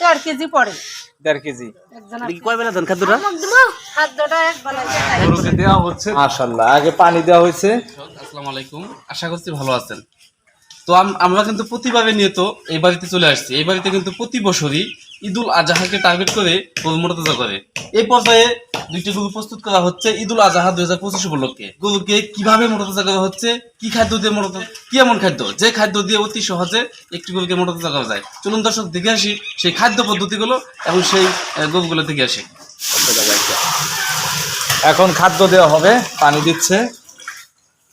দেড় কেজি পড়ে। দেড় কেজি। একজন এটা কি কয় বেলা দেন খাদ্যটা? খাদ্যটা এক বেলা গরুকে দেওয়া হচ্ছে। মাশাল্লাহ আগে পানি দেওয়া হয়েছে। আসসালামু আলাইকুম আশা করছি ভালো আছেন। তো আম- আমরা কিন্তু প্রতিভাবে নিয়ে তো এই বাড়িতে চলে আসছি। এই বাড়িতে কিন্তু প্রতি বছরই ঈদুল আজহাকে টার্গেট করে গরু মোটাতাজা করে। এই পর্যায়ে দুইটি গরু প্রস্তুত করা হচ্ছে ঈদুল আজহা দুই হাজার পঁচিশ উপলক্ষে। গরুকে কীভাবে মোটাতাজা করা হচ্ছে, কি খাদ্য দিয়ে মোটা কি এমন খাদ্য? যে খাদ্য দিয়ে অতি সহজে একটি গরুকে মোটাতাজা করা যায়। চলুন দর্শক, দেখে আসি সেই খাদ্য পদ্ধতিগুলো এবং সেই গরুগুলো থেকে আসি। এখন খাদ্য দেওয়া হবে, পানি দিচ্ছে।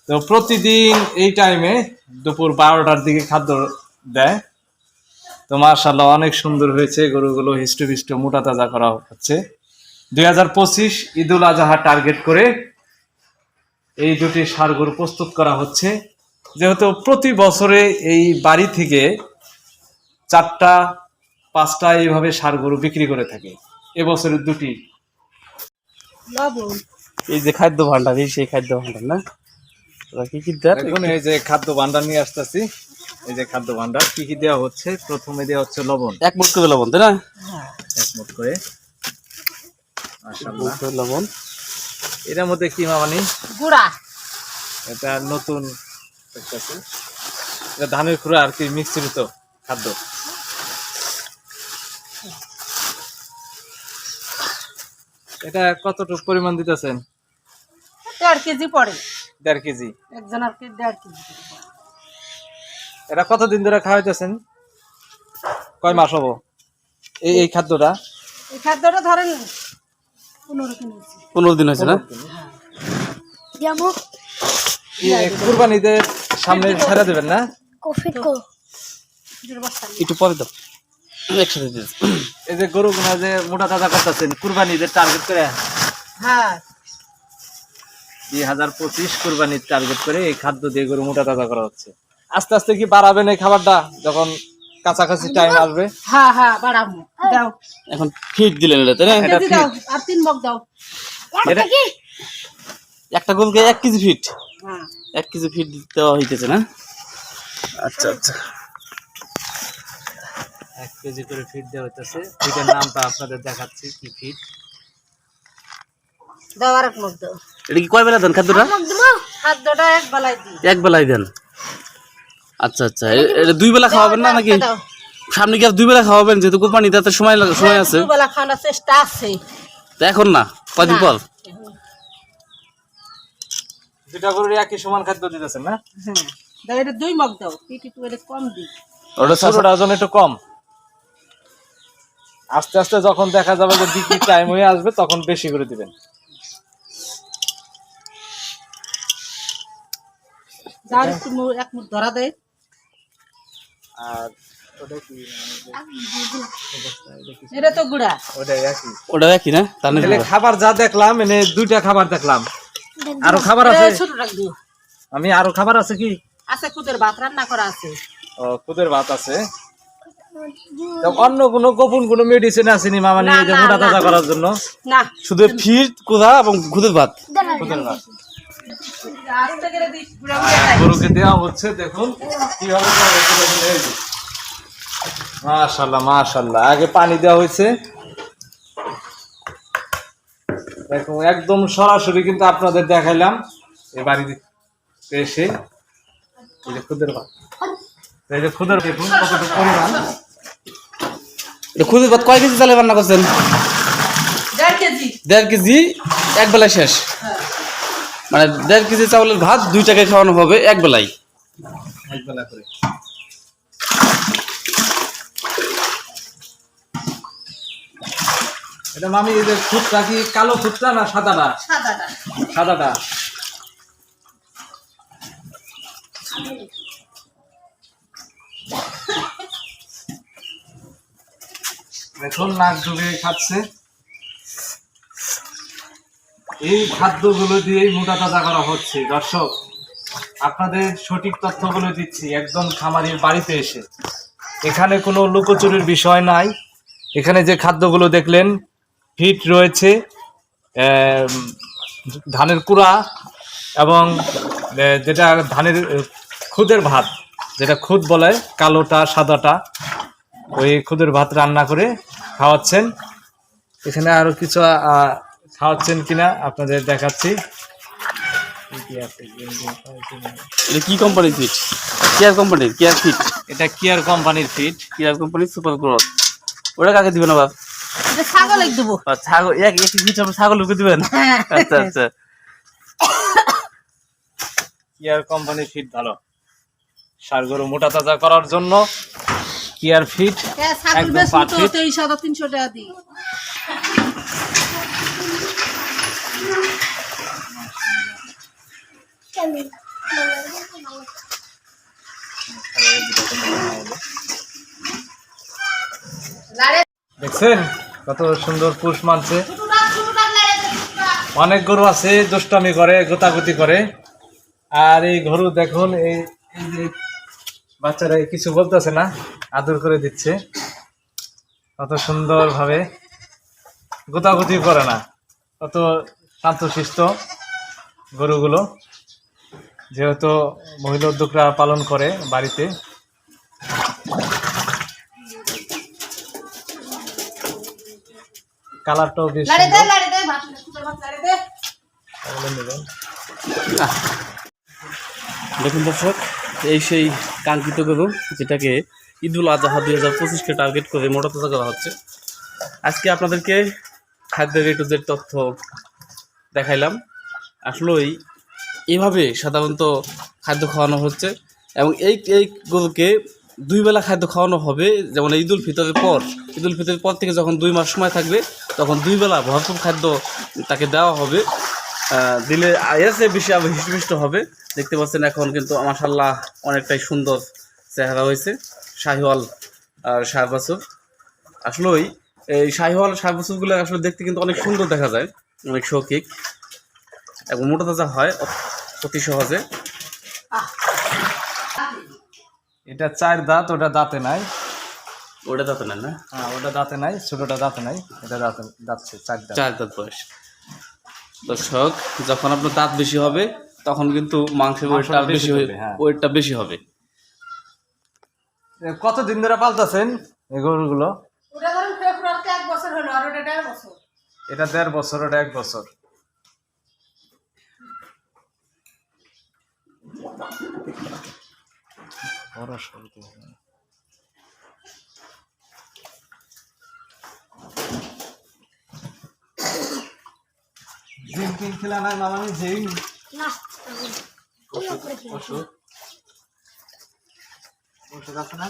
তো প্রতিদিন এই টাইমে দুপুর বারোটার দিকে খাদ্য দেয়। তো মার্শাল্লাহ অনেক সুন্দর হয়েছে। গরুগুলো হিষ্টপিষ্ট মোটা তাজা করা হচ্ছে। দুই হাজার পঁচিশ ঈদুল আজহা টার্গেট করে এই দুটি সার গরু প্রস্তুত করা হচ্ছে। যেহেতু প্রতি বছরে এই বাড়ি থেকে চারটা পাঁচটা এইভাবে সার গরু বিক্রি করে থাকে। এবছরের দুটি। এই যে খাদ্য ভান্ডার এই সেই খাদ্য ভান্ডার না? কি কি দেখুন এই যে খাদ্য ভান্ডার নিয়ে আসতেছি। এই যে খাদ্য ভান্ডার কি কি দেওয়া হচ্ছে? প্রথমে দেওয়া হচ্ছে লবণ। এক মুঠ করে লবণ তাই না? এক মুঠ করে। লবণ। এটার মধ্যে কি মামানি? গুড়া। এটা নতুন দেখতেছি। এটা ধানের খুঁড়া আর কি মিশ্রিত খাদ্য। এটা কতটুকু পরিমাণ দিতেছেন? দেড় কেজি পড়ে। দেড় কেজি? একজন আর কি দেড় কেজি? এটা কতদিন ধরে খাওয়াইতেছেন? কয় মাস হব? এই এই খাদ্যটা? এই খাদ্যটা ধরেন পনেরো দিন হয়েছে। না? কুরবানিদের সামনে ছেড়ে দেবেন না? একটু পরে দাও একসাথে এই যে গরু গুনা যে মোটা তাজা করতেছেন কুরবানিদের টার্গেট করে? হ্যাঁ দুই হাজার পঁচিশ কোরবানির টার্গেট করে এই খাদ্য দিয়ে গরু মোটা তাজা করা হচ্ছে। আস্তে আস্তে কি বাড়াবেন এই খাবারটা? যখন কাছাকাছি টাইম আসবে। হ্যাঁ হ্যাঁ বাড়াবো। দাও। এখন ফিট দিলেন এটা তাই না এটা কেজি আর তিন মগ দাও। এটা একটা গরুকে এক কেজি ফিট হ্যাঁ। এক কেজি ফিট দেওয়া হইতেছে না? আচ্ছা আচ্ছা। এক কেজি করে ফিট দেওয়া হইতেছে। ফিটের নামটা আপনাদের দেখাচ্ছি কি ফিট দাও আর এক মগ দাও। এটা কি কয় বেলা দেন খাদ্যটা? খাদ্যটা এক বেলায় দিই। এক বেলাই দেন। আচ্ছা আচ্ছা এটা দুই বেলা খাওয়াবেন না নাকি? সামনে কি আর দুই বেলা খাওয়াবেন? যেহেতু কোরবানি তাতে সময় লাগে সময় আছে। দুবেলা খাওয়ানোর চেষ্টা আছে। এখন না কদিন পর? দুটা গরুর একই সমান খাদ্য দিতেছেন না? হ্যাঁ এটা দুই মগ দাও পিটি একটু এটা কম দিই। ওটা ছোটটা ওজন একটু কম। আস্তে আস্তে যখন দেখা যাবে যে বিক্রি টাইম হয়ে আসবে তখন বেশি করে দিবেন। যার একটু এক মুঠ ধরা দেয় আর ওটা কি? এটা তো গুড়া। ওটা একই। ওটা একই না? তাহলে খাবার যা দেখলাম এনে দুইটা খাবার দেখলাম। আরও খাবার আছে? ছোট রাখ আমি আরও খাবার আছে কি? আছে কুদের ভাত রান্না করা আছে। ও কুদের ভাত আছে। অন্য কোনো গোপন কোনো মেডিসিন আসেনি মামা নিয়ে যে মোটা তাজা করার জন্য? না। শুধু ফিট কোথা এবং খুদের ভাত। কুদের ভাত আস্তে করে দিস গুড়া গুড়া খাই। গরুকে দেওয়া হচ্ছে দেখুন কীভাবে। মাশাল্লাহ মাশাল্লাহ আগে পানি দেওয়া হয়েছে। দেখুন একদম সরাসরি কিন্তু আপনাদের দেখাইলাম। এই বাড়িতে এসে এই যে খুদের এই যে খুদের দেখুন কতটুকু পরিমাণ। এটা খুদের ভাত কয় কেজি চালে রান্না করছেন? দেড় কেজি। দেড় কেজি এক বেলা শেষ। মানে দেড় কেজি চাউলের ভাত দুই টাকায় খাওয়ানো হবে এক বেলায় এক বেলা করে। এটা মামি এই যে খুদটা কি কালো না সাদাটা? সাদাটা। সাদাটা। দেখুন নাক ডুবে খাচ্ছে। এই খাদ্যগুলো দিয়েই মোটা তাজা করা হচ্ছে। দর্শক, আপনাদের সঠিক তথ্যগুলো দিচ্ছি একদম খামারির বাড়িতে এসে। এখানে কোনো লুকোচুরির বিষয় নাই। এখানে যে খাদ্যগুলো দেখলেন, ফিট রয়েছে ধানের কুড়া এবং যেটা ধানের খুদের ভাত, যেটা খুদ বলে, কালোটা, সাদাটা, ওই খুদের ভাত রান্না করে খাওয়াচ্ছেন। এখানে আরও কিছু খাওয়াচ্ছেন কিনা আপনাদের দেখাচ্ছি। এটা কি কোম্পানির ফিট কেয়ার কোম্পানির কেয়ার ফিট এটা কিয়ার কোম্পানির ফিট কেয়ার কোম্পানির সুপার গ্রোথ ওটা কাকে দিবেন এটা ছাগল এক দেবো ছাগল এক এক ফিট আপনার ছাগল দিবেন? হ্যাঁ। আচ্ছা আচ্ছা। কিয়ার কোম্পানির ফিট ভালো। সার গরু মোটা তাজা করার জন্য কিয়ার ফিট হ্যাঁ, একদম টাকা দিই। দেখছেন কত সুন্দর পুষ মানছে। অনেক গরু আছে, দুষ্টামি করে, গোতাগুতি করে। আর এই গরু দেখুন, এই যে বাচ্চারা কিছু বলতেছে না, আদর করে দিচ্ছে। কত সুন্দর ভাবে গোতাগুতি করে না, কত শান্তশিষ্ট গরুগুলো। যেহেতু মহিলা উদ্যোগরা পালন করে বাড়িতে কালারটাও বেশ লাড়ে দে সুন্দর লাড়ে দে ভাত কুকুর ভাত লাড়ে দে তাহলে নেবেন। দেখুন দর্শক এই সেই কাঙ্ক্ষিত গরু যেটাকে ঈদুল আজহা দুই হাজার পঁচিশকে টার্গেট করে মোটা তাজা করা হচ্ছে। আজকে আপনাদেরকে খাদ্যের এ টু জেড তথ্য দেখাইলাম। আসলেই এভাবে সাধারণত খাদ্য খাওয়ানো হচ্ছে এবং এই এই গরুকে দুই বেলা খাদ্য খাওয়ানো হবে যেমন ঈদ উল ফিতরের পর। ঈদ উল ফিতরের পর থেকে যখন দুই মাস সময় থাকবে তখন দুই বেলা ভরপুর খাদ্য তাকে দেওয়া হবে। দিলে চেয়ে বেশি আবার হৃষ্টপুষ্ট হবে। দেখতে পাচ্ছেন এখন কিন্তু মাসাল্লাহ অনেকটাই সুন্দর চেহারা হয়েছে। শাহিওয়াল আর শাহবাসুর আসলেই এই শাহিওয়াল শাহবাসুরগুলো আসলে দেখতে কিন্তু অনেক সুন্দর দেখা যায় অনেক শৌকিক এবং মোটা তাজা হয় অতি সহজে। এটা চার দাঁত ওটা দাঁতে নাই। ওটা তাতে না না? হ্যাঁ ওটা দাঁতে নাই ছোটটা দাঁতে নাই এটা দাঁতে দাঁতছে চার দাঁত। চার দাঁত বয়স। দর্শক যখন আপনার দাঁত বেশি হবে তখন কিন্তু মাংসের ওয়েটটা বেশি হবে হ্যাঁ। ওয়েটটা বেশি হবে। কতদিন ধরে পালতাছেন এই গরুগুলো? ওটা ধরুন ফেব্রুয়ারিতে এক বছর হলো আর ওটা দেড় বছর। এটা দেড় বছর ওটা এক বছর। বড় সরু তো হবে না। ডিম টিম খেলা না মামা যেই না। ওষুধ ওষুধ ওষুধ আছে না?